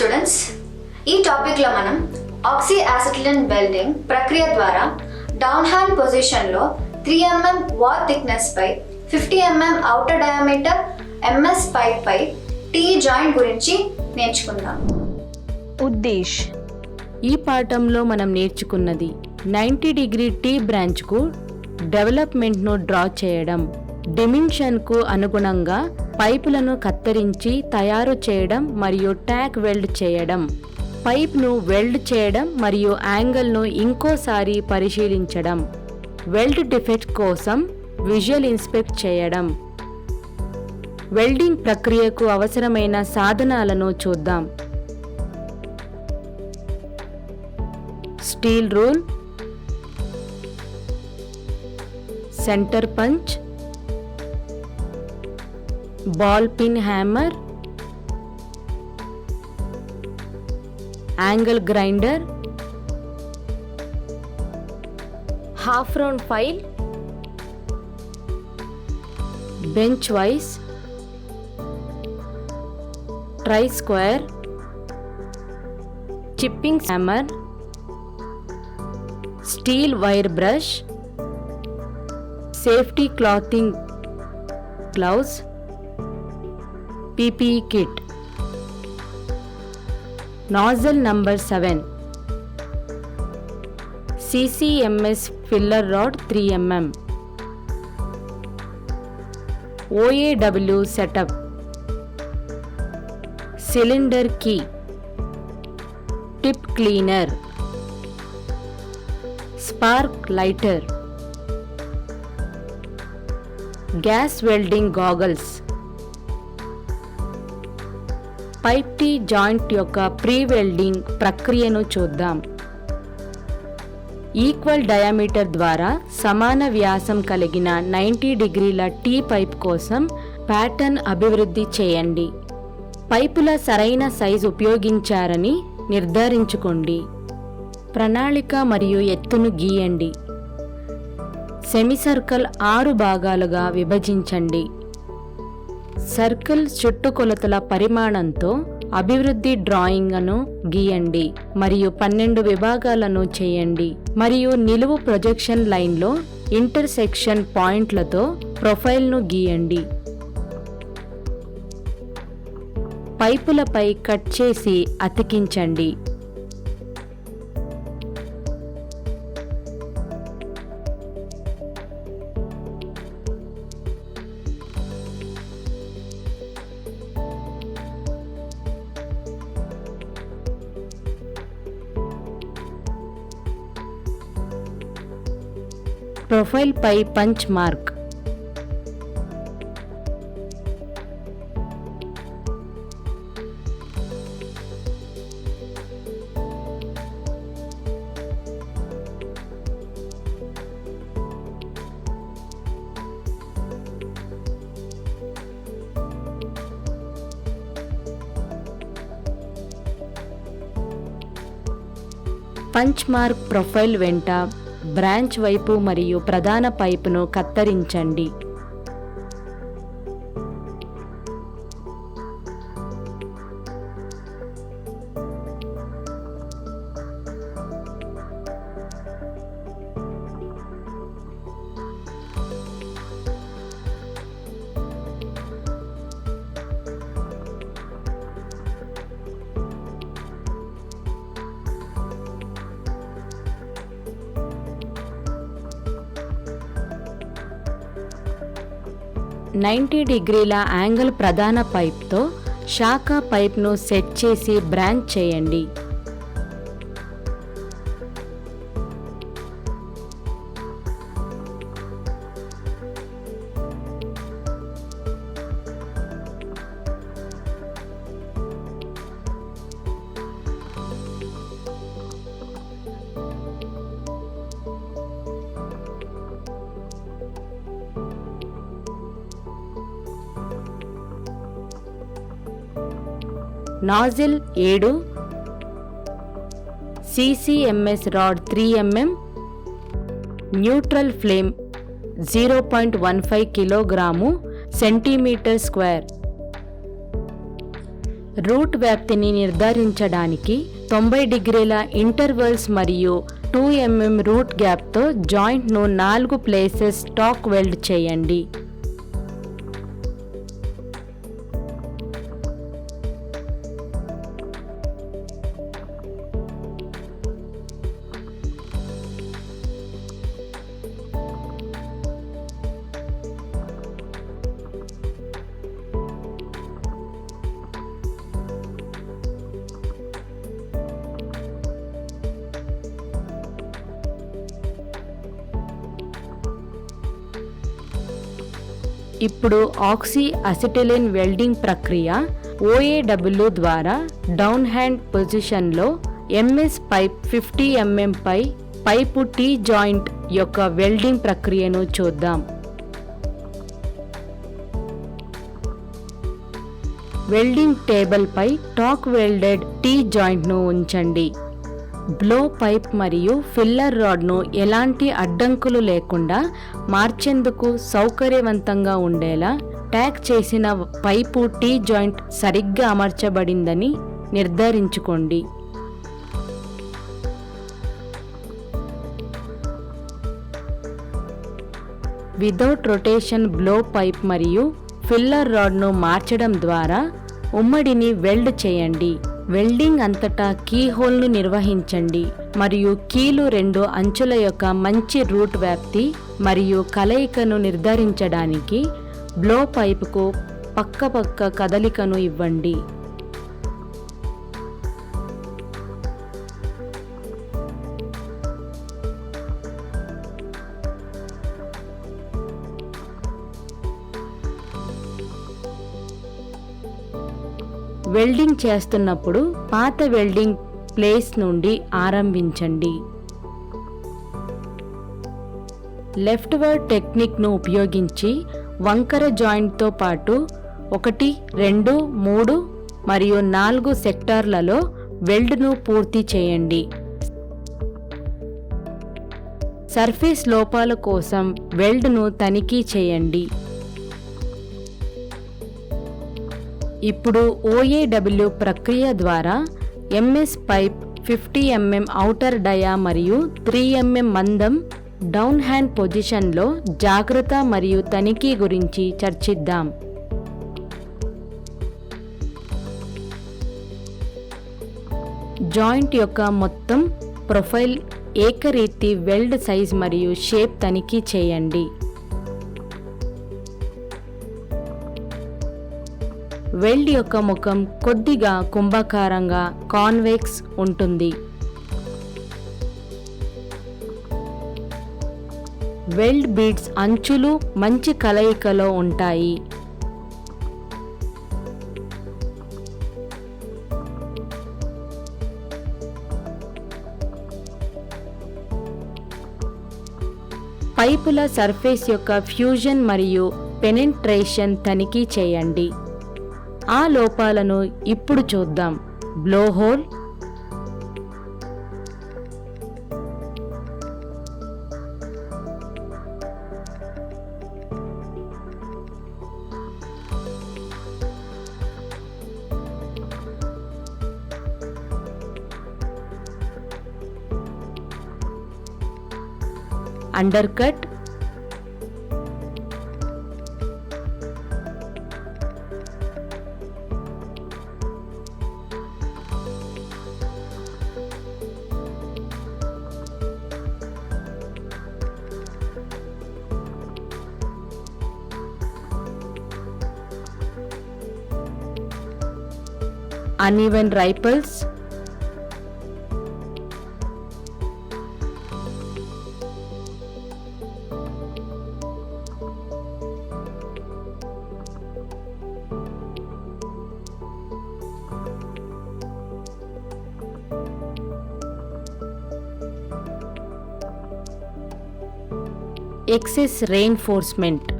Students ఈ టాపిక్లో మనం ఆక్సీ యాసిటిలిన్ బెల్డింగ్ ప్రక్రియ ద్వారా డౌన్ హ్యాండ్ పొజిషన్లో త్రీ ఎంఎం వాల్ థిక్నెస్ పై fifty MM outer diameter MS pipe పై టీ జాయింట్ గురించి నేర్చుకుందాం. ఉద్దేశ్. ఈ పాఠంలో మనం నేర్చుకున్నది నైంటీ డిగ్రీ టీ బ్రాంచ్కు డెవలప్మెంట్ను డ్రా చేయడం. డిమిన్షన్కు అనుగుణంగా పైపులను కత్తిరించి తయారు చేయడం మరియు ట్యాక్ వెల్డ్ చేయడం. పైప్ను వెల్డ్ చేయడం మరియు యాంగిల్ను ఇంకోసారి పరిశీలించడం. వెల్డ్ డిఫెక్ట్ కోసం విజువల్ ఇన్స్పెక్ట్ చేయడం. వెల్డింగ్ ప్రక్రియకు అవసరమైన సాధనాలను చూద్దాం. Steel rule. Centre punch. ball pin hammer, angle grinder, half round file, bench vise, tri square, chipping hammer, steel wire brush, safety clothing gloves PP kit nozzle number seven CCMS filler rod three MM OAW setup cylinder key tip cleaner spark lighter gas welding goggles pipe T joint యొక్క pre welding ప్రక్రియను చూద్దాం. Equal diameter ద్వారా సమాన వ్యాసం కలిగిన ninety డిగ్రీల tea pipe కోసం pattern అభివృద్ధి చేయండి. పైపుల సరైన సైజు ఉపయోగించారని నిర్ధారించుకోండి. ప్రణాళిక మరియు ఎత్తును గీయండి. సెమిసర్కిల్ ఆరు భాగాలుగా విభజించండి. సర్కిల్ చుట్టుకొలతల పరిమాణంతో అభివృద్ధి డ్రాయింగ్ను గీయండి మరియు పన్నెండు విభాగాలను చేయండి మరియు నిలువు ప్రొజెక్షన్ లైన్లో ఇంటర్సెక్షన్ పాయింట్లతో ప్రొఫైల్ను గీయండి. పైపులపై కట్ చేసి అతికించండి. ప్రొఫైల్ పై punch mark punch mark profile వెంట బ్రాంచ్ వైపు మరియు ప్రధాన పైపును కత్తిరించండి. నైంటీ డిగ్రీల యాంగిల్ ప్రధాన పైప్తో శాఖ పైప్ను సెట్ చేసి బ్రాంచ్ చేయండి. నాజిల్ ఏడు CCMS rod three MM neutral flame zero point one five kilogram centimetre square. Root వ్యాప్తిని నిర్ధారించడానికి తొంభై డిగ్రీల ఇంటర్వల్స్ మరియు టూ ఎంఎం రూట్ గ్యాప్తో జాయింట్ను నాలుగు ప్లేసెస్ స్టాక్ వెల్డ్ చేయండి. ఇప్పుడు ఆక్సీ అసిటిలిన్ వెల్డింగ్ ప్రక్రియ ఓఏడబ్ల్యూ ద్వారా డౌన్ హ్యాండ్ పొజిషన్లో ఎంఎస్ పైప్ ఫిఫ్టీ ఎంఎం పై పైపు టీ జాయింట్ యొక్క వెల్డింగ్ ప్రక్రియను చూద్దాం. వెల్డింగ్ టేబుల్పై టాక్ వెల్డెడ్ టీ జాయింట్ను ఉంచండి. బ్లో పైప్ మరియు ఫిల్లర్ రాడ్ను ఎలాంటి అడ్డంకులు లేకుండా మార్చేందుకు సౌకర్యవంతంగా ఉండేలా ట్యాక్ చేసిన పైపు టీ జాయింట్ సరిగ్గా అమర్చబడిందని నిర్ధారించుకోండి. విదౌట్ రొటేషన్ బ్లో పైప్ మరియు ఫిల్లర్ రాడ్ను మార్చడం ద్వారా ఉమ్మడిని వెల్డ్ చేయండి. వెల్డింగ్ అంతటా కీ హోల్ను నిర్వహించండి. మరియు కీలు రెండు అంచుల యొక్క మంచి రూట్ వ్యాప్తి మరియు కలయికను నిర్ధారించడానికి బ్లో పైపుకు పక్కపక్క కదలికను ఇవ్వండి. వెల్డింగ్ చేస్తున్నప్పుడు పాత వెల్డింగ్ ప్లేస్ నుండి ఆరంభించండి. లెఫ్ట్ వర్డ్ టెక్నిక్ను ఉపయోగించి వంకర జాయింట్తో పాటు ఒకటి రెండు మూడు మరియు నాలుగు సెక్టార్లలో వెల్డ్ను పూర్తి చేయండి. సర్ఫేస్ లోపాల కోసం వెల్డ్ను తనిఖీ చేయండి. ఇప్పుడు ఓఏడబ్ల్యూ ప్రక్రియ ద్వారా MS pipe fifty MM outer dia మరియు త్రీ ఎంఎం మందం డౌన్ హ్యాండ్ పొజిషన్లో జాగ్రత్త మరియు తనిఖీ గురించి చర్చిద్దాం. జాయింట్ యొక్క మొత్తం ప్రొఫైల్ ఏకరీతి వెల్డ్ సైజ్ మరియు షేప్ తనిఖీ చేయండి. వెల్డ్ యొక్క ముఖం కొద్దిగా కుంభకారంగా కాన్వెక్స్ ఉంటుంది. వెల్డ్ బీడ్స్ అంచులు మంచి కలయికలో ఉంటాయి. పైపుల సర్ఫేస్ యొక్క ఫ్యూజన్ మరియు పెనెంట్రేషన్ తనిఖీ చేయండి. ఆ లోపాలను ఇప్పుడు చూద్దాం. Blowhole. Undercut uneven ripples excess reinforcement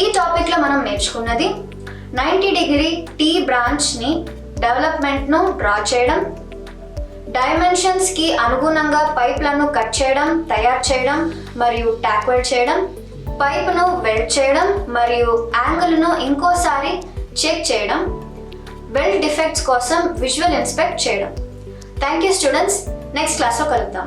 ఈ టాపిక్లో మనం నేర్చుకున్నది నైంటీ డిగ్రీ టీ బ్రాంచ్ని డెవలప్మెంట్ను డ్రా చేయడం డైమెన్షన్స్కి అనుగుణంగా పైప్లను కట్ చేయడం తయారు చేయడం మరియు ట్యాక్వెల్ చేయడం పైప్ను వెల్డ్ చేయడం మరియు యాంగిల్ను ఇంకోసారి చెక్ చేయడం వెల్డ్ డిఫెక్ట్స్ కోసం విజువల్ ఇన్స్పెక్ట్ చేయడం. థ్యాంక్ యూ స్టూడెంట్స్ నెక్స్ట్ క్లాస్లో కలుద్దాం.